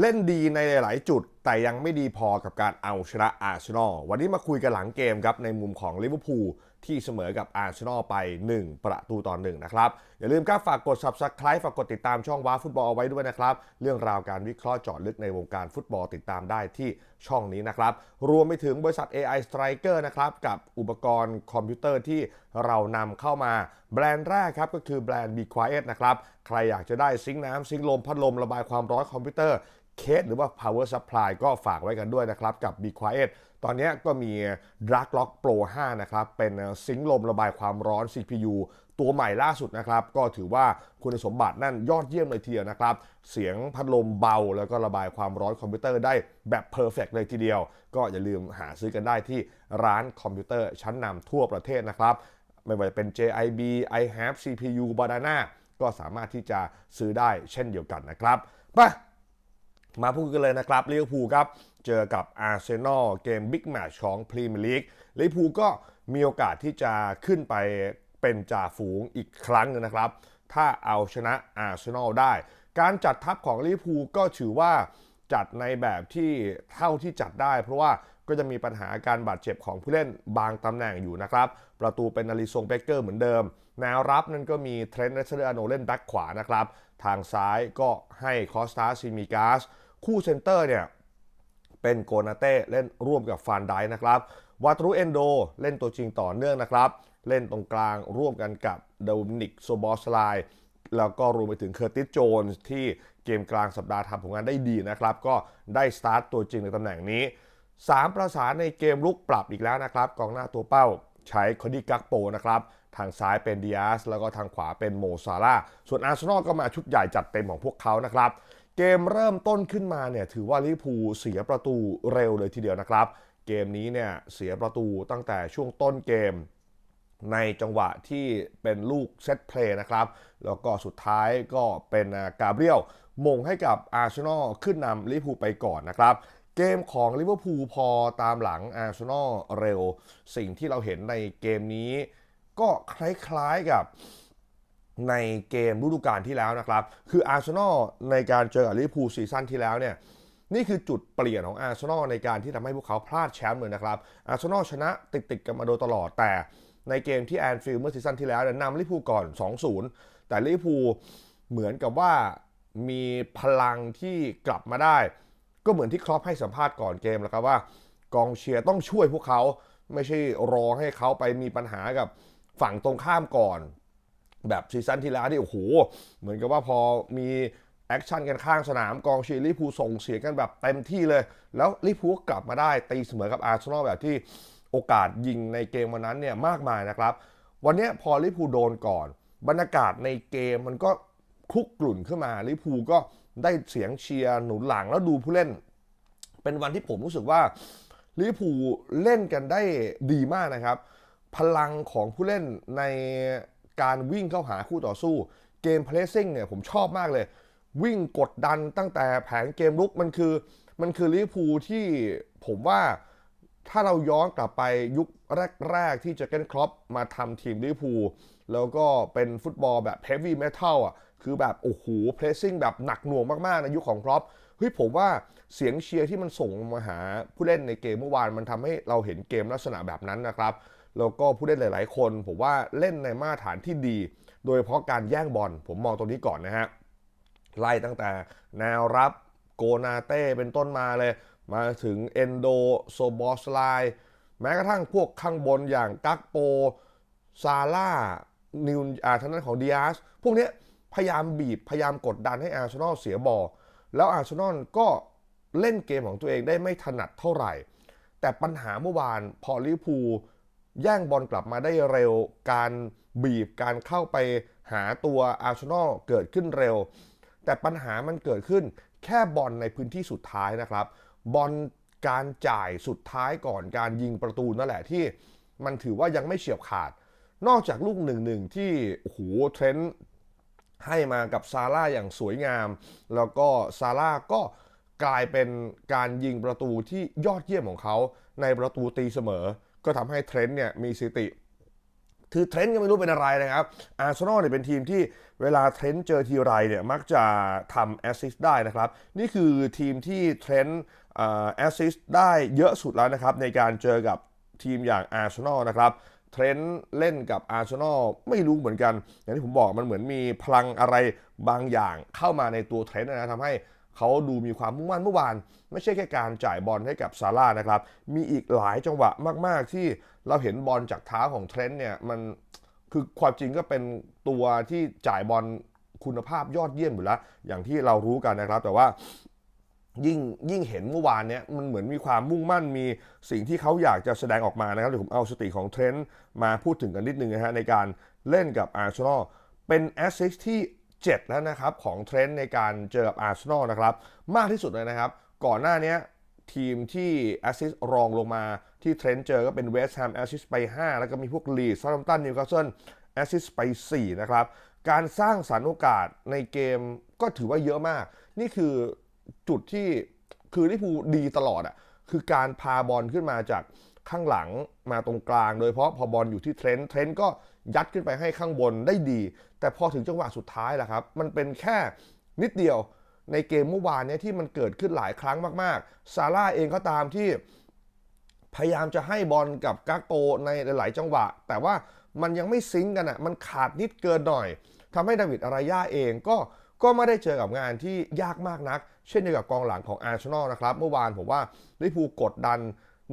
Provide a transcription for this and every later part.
เล่นดีในหลายๆจุด แต่ยังไม่ดีพอกับการเอาชนะอาร์เซนอลวันนี้มาคุยกันหลังเกมครับ ในมุมของลิเวอร์พูลที่เสมอกับอาร์เซนอลไป 1 ประตูต่อ1นะครับ อย่าลืมครับฝากกด subscribe ฝากกดติดตามช่องว้าฟุตบอลเอาไว้ด้วยนะครับ เรื่องราวการวิเคราะห์เจาะลึกในวงการฟุตบอลติดตามได้ที่ช่องนี้นะครับ รวมไปถึงบริษัท AI Striker นะครับ กับอุปกรณ์คอมพิวเตอร์ที่เรานำเข้ามา แบรนด์แรกครับก็คือแบรนด์ Be Quiet นะครับ ใครอยากจะได้ซิงค์น้ำซิงค์ลมพัดลมระบายความร้อนคอมพิวเตอร์ เคสหรือว่า power supply ก็ฝากไว้กันด้วยนะครับ กับ Be Quiet ตอนนี้ก็มี Dark Lock Pro 5 นะครับ เป็นซิงค์ลมระบายความร้อน CPU ตัวใหม่ล่าสุดนะครับ ก็ถือว่าคุณสมบัตินั่นยอดเยี่ยมเลยทีเดียวนะครับ เสียงพัดลมเบาแล้วก็ระบายความร้อนคอมพิวเตอร์ได้แบบเพอร์เฟกเลยทีเดียว ก็อย่าลืมหาซื้อกันได้ที่ร้านคอมพิวเตอร์ชั้นนำทั่วประเทศนะครับ ไม่ว่าจะเป็น JIB iHave CPU Banana ก็สามารถที่จะซื้อได้เช่นเดียวกันนะครับไป มาพูดกันเลยนะครับลิเวอร์พูลครับเจอกับอาร์เซนอลเกมบิ๊กแมตช์ของพรีเมียร์ลีกลิเวอร์พูลก็มีโอกาสที่จะขึ้นไปเป็นจ่าฝูงอีกครั้งหนึงนะครับ ถ้าเอาชนะอาร์เซนอลได้ การจัดทัพของลิเวอร์พูลก็ถือว่าจัดในแบบที่เท่าที่จัดได้ เพราะว่าก็จะมีปัญหาการบาดเจ็บของผู้เล่นบางตำแหน่งอยู่นะครับ ประตูเป็นนาริซงเบเกอร์เหมือนเดิม แนวรับนั้นก็มีเทรนต์เรสเดอร์โนเล่นแบ็คขวานะครับ ทางซ้ายก็ให้คอสตาซิมิกาส คู่เซนเตอร์เนี่ยเป็นโกนาเต้เล่นร่วมกับฟานไดนะครับวาตรูเอนโดเล่นตัวจริงต่อเนื่องนะครับ เล่นตรงกลางร่วมกันกับเดวินิกโซบอสไลแล้วก็รวมไปถึงเคอร์ติสโจนส์ที่เกมกลางสัปดาห์ทำผลงานได้ดีนะครับ ก็ได้สตาร์ตตัวจริงในตำแหน่งนี้ 3 ประสานในเกมลุกปรับอีกแล้วนะครับ กองหน้าตัวเป้าใช้คอดี้กักโปนะครับ ทางซ้ายเป็นดิอาสแล้วก็ทางขวาเป็นโมซาร่าส่วนอาร์เซนอลก็มาชุดใหญ่จัดเต็มของพวกเขานะครับ เกมเริ่มต้นขึ้นมาเนี่ยถือว่าลิเวอร์พูลเสียประตูเร็วเลยทีเดียวนะครับ เกมนี้เนี่ยเสียประตูตั้งแต่ช่วงต้นเกมในจังหวะที่เป็นลูกเซตเพลย์นะครับ แล้วก็สุดท้ายก็เป็นกาเบรียลมงให้กับอาร์เซนอลขึ้นนำลิเวอร์พูลไปก่อนนะครับ เกมของลิเวอร์พูลพอตามหลังอาร์เซนอลเร็ว สิ่งที่เราเห็นในเกมนี้ก็คล้ายๆกับ ในเกมฤดูกาลที่แล้วนะครับ คืออาร์เซนอลในการเจอกับลิเวอร์พูลซีซั่นที่แล้วเนี่ยนี่คือจุดเปลี่ยนของอาร์เซนอลในการที่ทำให้พวกเขาพลาดแชมป์เลยนะครับ อาร์เซนอลชนะติดติดกันมาโดยตลอด แต่ในเกมที่แอนฟิลด์เมื่อซีซั่นที่แล้วเนี่ยนำลิเวอร์พูลก่อน 2-0 แต่ลิเวอร์พูลเหมือนกับว่ามีพลังที่กลับมาได้ ก็เหมือนที่ครอปให้สัมภาษณ์ก่อนเกมแล้วครับว่ากองเชียร์ต้องช่วยพวกเขาไม่ใช่รอให้เขาไปมีปัญหากับฝั่งตรงข้ามก่อน แบบซีซั่นที่แล้วที่โอ้โหเหมือนกับว่าพอมีแอคชั่นกันข้างสนามกองเชียร์ลิพูส่งเสียงกันแบบเต็มที่เลย แล้วลิพูก็กลับมาได้ตีเสมอกับอาร์เซนอลแบบที่โอกาสยิงในเกมวันนั้นเนี่ยมากมายนะครับ วันนี้พอลิพูโดนก่อน บรรยากาศในเกมมันก็คุกกลุ่นขึ้นมาลิพูก็ได้เสียงเชียร์หนุนหลังแล้วดูผู้เล่น เป็นวันที่ผมรู้สึกว่าลิพูเล่นกันได้ดีมากนะครับ พลังของผู้เล่นใน การวิ่งเข้าหาคู่ต่อสู้ เกมเพลสซิ่งเนี่ยผมชอบมากเลย วิ่งกดดันตั้งแต่แผนเกมลุกมันคือ มันคือลิเวอร์พูลที่ผมว่าถ้าเราย้อนกลับไปยุคแรก ๆ ที่เจอเกนครอปมาทำทีมลิเวอร์พูลแล้วก็เป็นฟุตบอลแบบเฮฟวี่เมทัลอะ คือแบบ โอ้โหเพลสซิ่งแบบหนักหน่วงมากๆในยุคของครอปเฮ้ยผมว่าเสียงเชียร์ที่มันส่งมาหาผู้เล่นในเกมเมื่อวานมันทำให้เราเห็นเกมลักษณะแบบนั้นนะครับ แล้วก็ผู้เล่นหลาย ๆ คน ผมว่าเล่นในมาตรฐานที่ดี โดยเฉพาะการแย่งบอลผมมองตรงนี้ก่อนนะฮะไล่ตั้งแต่แนวรับโกนาเต้เป็นต้นมาเลย มาถึงเอนโดโซบอสไลแม้กระทั่งพวกข้างบนอย่างกักโป ซาร่านิวอาทางด้านของดิอาสพวกนี้พยายามบีบ พยายามกดดันให้อาร์เซนอลเสียบอลแล้วอาร์เซนอลก็เล่นเกมของตัวเองได้ไม่ถนัดเท่าไหร่ แต่ปัญหาเมื่อวานพอลิเวอร์พูล แย่งบอลกลับมาได้เร็ว การบีบการเข้าไปหาตัวอาร์เซนอลเกิดขึ้นเร็ว แต่ปัญหามันเกิดขึ้นแค่บอลในพื้นที่สุดท้ายนะครับ บอลการจ่ายสุดท้ายก่อนการยิงประตูนั่นแหละที่มันถือว่ายังไม่เฉียบขาด นอกจากลูกหนึ่งหนึ่งที่โอ้โหเทรนต์ให้มากับซาร่าอย่างสวยงาม แล้วก็ซาร่าก็กลายเป็นการยิงประตูที่ยอดเยี่ยมของเขาในประตูตีเสมอ ก็ทำให้เทรนต์เนี่ยมีสติคือเทรนต์ก็ไม่รู้เป็นอะไรนะครับอาร์เซนอลเนี่ยเป็นทีมที่เวลาเทรนต์เจอทีไรเนี่ยมักจะทำแอสซิสต์ได้นะครับ นี่คือทีมที่เทรนต์แอสซิสต์ได้เยอะสุดแล้วนะครับ ในการเจอกับทีมอย่างอาร์เซนอลนะครับเทรนต์เล่นกับอาร์เซนอลไม่รู้เหมือนกัน อย่างที่ผมบอกมันเหมือนมีพลังอะไรบางอย่างเข้ามาในตัวเทรนต์นะทำให้ เขาดูมีความมุ่งมั่นเมื่อวาน ไม่ใช่แค่การจ่ายบอลให้กับซาร่านะครับ มีอีกหลายจังหวะมาก ๆ ที่เราเห็นบอลจากเท้าของเทรนต์เนี่ยมันคือความจริงก็เป็นตัวที่จ่ายบอลคุณภาพยอดเยี่ยมอยู่แล้ว อย่างที่เรารู้กันนะครับ แต่ว่ายิ่งยิ่งเห็นเมื่อวานเนี้ยมันเหมือนมีความมุ่งมั่นมีสิ่งที่เขาอยากจะแสดงออกมานะครับเดี๋ยวผมเอาสติของเทรนต์มาพูดถึงกันนิดนึงนะฮะในการเล่นกับอาร์เซนอลเป็นแอสซิสที่ 7 แล้วนะครับของเทรนต์ในการเจอกับอาร์เซนอลนะครับมากที่สุดเลยนะครับ ก่อนหน้านี้ทีมที่แอสซิสรองลงมาที่เทรนต์เจอก็เป็นเวสต์แฮมแอสซิสไป 5 แล้วก็มีพวกลีดซัมตันนิวคาสเซิลแอสซิสไป 4 นะครับ การสร้างสรรค์โอกาสในเกมก็ถือว่าเยอะมาก นี่คือจุดที่คือลิเวอร์พูลดีตลอดอะคือการพาบอลขึ้นมาจากข้างหลัง มาตรงกลาง โดยเฉพาะพอบอลอยู่ที่เทรนต์เทรนต์ก็ยัดขึ้นไปให้ข้างบนได้ดี แต่พอถึงจังหวะสุดท้ายแหะครับ มันเป็นแค่นิดเดียวในเกมเมื่อวานเนี้ที่มันเกิดขึ้นหลายครั้งมากๆ ซาร่าเองก็ตามที่พยายามจะให้บอลกับกาโกในหลาย ๆ จังหวะ แต่ว่ามันยังไม่ซิงกันอะ มันขาดนิดเกินหน่อยทำให้ดาวิดอารายาเองก็ก็ไม่ได้เจอกับงานที่ยากมากนัก เช่นเดียวกับกองหลังของอาร์เซนอลนะครับ เมื่อวานผมว่าลิพูกดดัน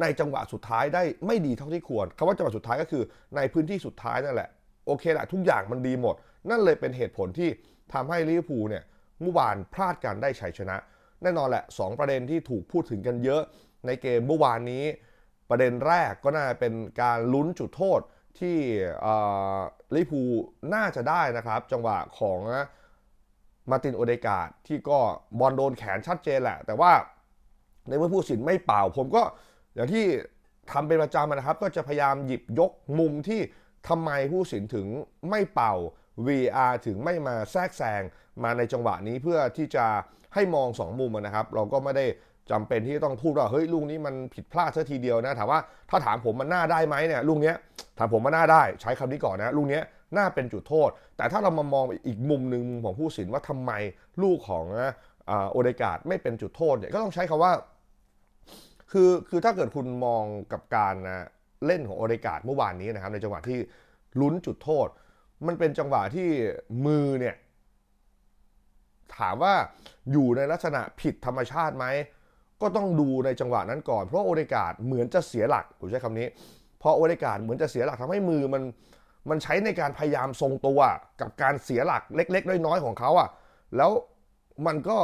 ในจังหวะสุดท้ายได้ไม่ดีเท่าที่ควรคำว่าจังหวะสุดท้ายก็คือในพื้นที่สุดท้ายนั่นแหละโอเคแหละทุกอย่างมันดีหมด นั่นเลยเป็นเหตุผลที่ทำให้ลิเวอร์พูลเนี่ยเมื่อวานพลาดการได้ชัยชนะ แน่นอนแหละ 2 ประเด็นที่ถูกพูดถึงกันเยอะในเกมเมื่อวานนี้ ประเด็นแรกก็น่าเป็นการลุ้นจุดโทษที่ลิพูน่าจะได้นะครับ จังหวะของมาตินโอเดกาดที่ก็บอลโดนแขนชัดเจนแหละ แต่ว่าในเมื่อผู้สินไม่เป่า ผมก็ อย่างที่ทำเป็นประจำนะครับ ก็จะพยายามหยิบยกมุมที่ทำไมผู้สินถึงไม่เป่า VR ถึงไม่มาแทรกแซงมาในจังหวะนี้เพื่อที่จะให้มอง 2 มุมนะครับ เราก็ไม่ได้จำเป็นที่ต้องพูดว่าเฮ้ยลูกนี้มันผิดพลาดซะทีเดียวนะถามว่าถ้าถามผมมันน่าได้ไหมเนี่ยลูกเนี้ยถามผมมันน่าได้ใช้คำนี้ก่อนนะลูกเนี้ยน่าเป็นจุดโทษ แต่ถ้าเรามามองอีกมุมหนึ่งของผู้สินว่าทำไมลูกของโอเดกาดไม่เป็นจุดโทษเนี่ยก็ต้องใช้คำว่า คือคือถ้าเกิดคุณมองกับการนะเล่นของโอเดกาดเมื่อวานนี้นะครับ ในจังหวะที่ลุ้นจุดโทษ มันเป็นจังหวะที่มือเนี่ย ถามว่าอยู่ในลักษณะผิดธรรมชาติไหม ก็ต้องดูในจังหวะนั้นก่อน เพราะโอเดกาดเหมือนจะเสียหลักผมใช้คำนี้พอโอเดกาดเหมือนจะเสียหลักทำให้มือมันมันใช้ในการพยายามทรงตัวกับการเสียหลักเล็ก ๆ น้อยๆของเขาอะ่ะ แล้วมันก็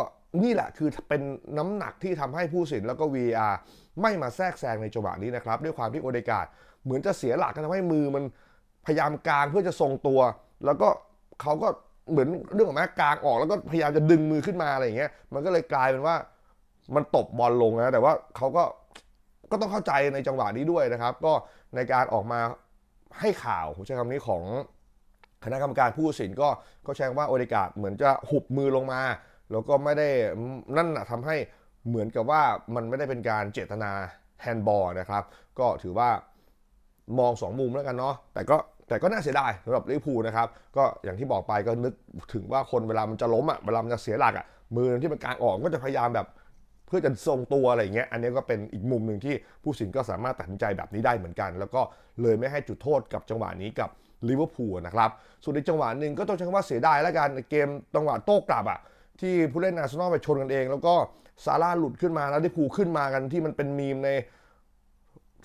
นี่แหละคือเป็นน้ำหนักที่ทำให้ผู้สินแล้วก็ VR ไม่มาแทรกแซงในจังหวะนี้นะครับ ด้วยความที่โอเดกาดเหมือนจะเสียหลักทำให้มือมันพยายามกางเพื่อจะทรงตัว แล้วก็เขาก็เหมือนเรื่องของแม่กางออกแล้วก็พยายามจะดึงมือขึ้นมาอะไรอย่างเงี้ยมันก็เลยกลายเป็นว่ามันตบบอลลงนะแต่ว่าเขาก็ก็ต้องเข้าใจในจังหวะนี้ด้วยนะครับ ก็ในการออกมาให้ข่าวผมใช้คำนี้ของคณะกรรมการผู้สินก็ก็แช้ว่าโอเดกาดเหมือนจะหุบมือลงมา แล้วก็ไม่ได้นั่นทำให้เหมือนกับว่ามันไม่ได้เป็นการเจตนาแฮนด์บอลนะครับ ก็ถือว่ามองสองมุมแล้วกันเนาะแต่ก็แต่ก็น่าเสียดายสำหรับลิเวอร์พูลนะครับ ก็อย่างที่บอกไปก็นึกถึงว่าคนเวลามันจะล้มอะเวลามันจะเสียหลักอะมือที่มันกลางออกก็จะพยายามแบบเพื่อจะทรงตัวอะไรเงี้ย อันนี้ก็เป็นอีกมุมหนึ่งที่ผู้สินก็สามารถตัดสินใจแบบนี้ได้เหมือนกัน แล้วก็เลยไม่ให้จุดโทษกับจังหวะนี้กับลิเวอร์พูลนะครับ ส่วนในจังหวะหนึ่งก็ต้องใช้คำว่าเสียดายแล้วกันเกมจังหวะโต้กลับอะ ที่ผู้เล่นอาร์เซนอลไปชนกันเอง แล้วก็ซาร่าหลุดขึ้นมาแล้วลิเวอร์พูขึ้นมากันที่มันเป็นมีมใน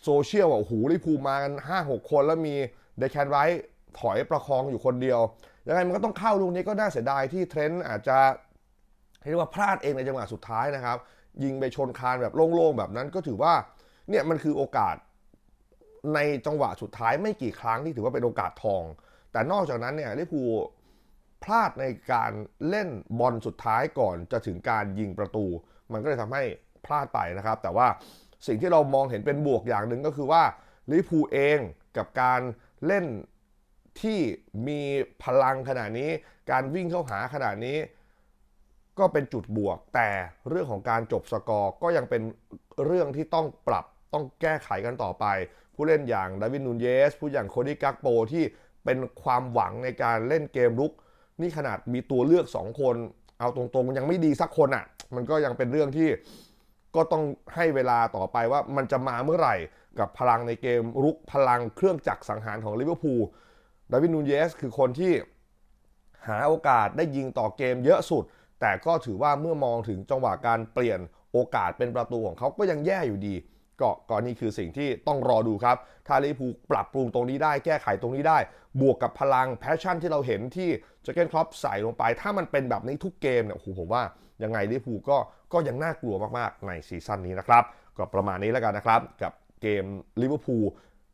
โซเชียลอะโอ้โหลิพูมากัน5-6 คนแล้วมีเดคแคนไรท์ถอยประคองอยู่คนเดียว ยังไงมันก็ต้องเข้าลูกนี้ก็น่าเสียดายที่เทรนต์อาจจะเรียกว่าพลาดเองในจังหวะสุดท้ายนะครับ ยิงไปชนคานแบบโล่งๆแบบนั้นก็ถือว่าเนี่ยมันคือโอกาสในจังหวะสุดท้ายไม่กี่ครั้งที่ถือว่าเป็นโอกาสทอง แต่นอกจากนั้นเนี่ยลิปู พลาดในการเล่นบอลสุดท้ายก่อนจะถึงการยิงประตู มันก็เลยทำให้พลาดไปนะครับ แต่ว่าสิ่งที่เรามองเห็นเป็นบวกอย่างหนึ่งก็คือว่าลิปูเองกับการเล่นที่มีพลังขนาดนี้ การวิ่งเข้าหาขนาดนี้ ก็เป็นจุดบวก แต่เรื่องของการจบสกอร์ก็ยังเป็นเรื่องที่ต้องปรับต้องแก้ไขกันต่อไป ผู้เล่นอย่างดาวินนูนเยส ผู้อย่างโคดี้กักโปที่เป็นความหวังในการเล่นเกมรุก นี่ขนาดมีตัวเลือก 2 คน เอาตรงๆยังไม่ดีสักคนอะ่ะ มันก็ยังเป็นเรื่องที่ก็ต้องให้เวลาต่อไปว่ามันจะมาเมื่อไหร่กับพลังในเกมรุกพลังเครื่องจักรสังหารของลิเวอร์พูลดาวิดนูเยสคือคนที่หาโอกาสได้ยิงต่อเกมเยอะสุด แต่ก็ถือว่าเมื่อมองถึงจังหวะการเปลี่ยนโอกาสเป็นประตูของเขาก็ยังแย่อยู่ดี ก็ก็นี่คือสิ่งที่ต้องรอดูครับ ถ้าลิเวอร์พูปรับปรุงตรงนี้ได้แก้ไขตรงนี้ได้ บวกกับพลังแพชชั่นที่เราเห็นที่เจเกนครอปใส่ลงไป ถ้ามันเป็นแบบนี้ทุกเกมเนี่ยโอ้โหผมว่ายังไงลิเวอร์พูลก็ก็ยังน่ากลัวมากๆในซีซั่นนี้นะครับ ก็ประมาณนี้แล้วกันนะครับ กับเกมลิเวอร์พูล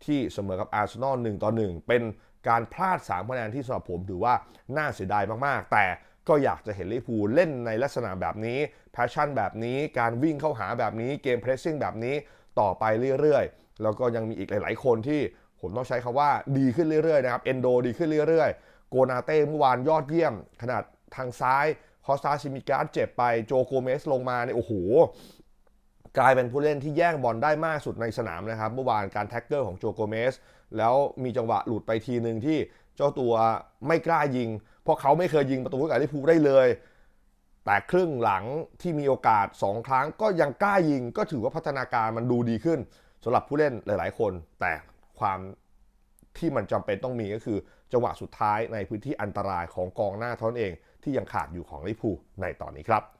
ที่เสมอกับอาร์เซนอล1ต่อ1เป็นการพลาด3คะแนนที่สำหรับผมถือว่าน่าเสียดายมากๆ แต่ก็อยากจะเห็นลิเวอร์พูลเล่นในลักษณะแบบนี้แพชชั่นแบบนี้ การวิ่งเข้าหาแบบนี้เกมเพรสซิ่งแบบนี้ ต่อไปเรื่อยๆ แล้วก็ยังมีอีกหลาย ๆ คนที่ผมต้องใช้คาว่าดีขึ้นเรื่อยๆนะครับเอนโดดีขึ้นเรื่อยๆ โกนาเต้เมื่อวานยอดเยี่ยม ขนาดทางซ้ายคอสตาซิมิการ์ดเจ็บไปโจโกเมสลงมาเนี่ยโอ้โหกลายเป็นผู้เล่นที่แย่งบอลได้มากสุดในสนามนะครับ เมื่อวานการแท็กเกอร์ของโจโกเมส แล้วมีจังหวะหลุดไปทีหนึ่งที่เจ้าตัวไม่กล้ายิง เพราะเขาไม่เคยยิงประตูให้กับลิเวอร์พูลได้เลย แต่ครึ่งหลังที่มีโอกาส 2 ครั้งก็ยังกล้ายิงก็ถือว่าพัฒนาการมันดูดีขึ้นสำหรับผู้เล่นหลาย ๆ คน แต่ความที่มันจำเป็นต้องมีก็คือจังหวะสุดท้ายในพื้นที่อันตรายของกองหน้าท่านเองที่ยังขาดอยู่ของลิพูในตอนนี้ครับ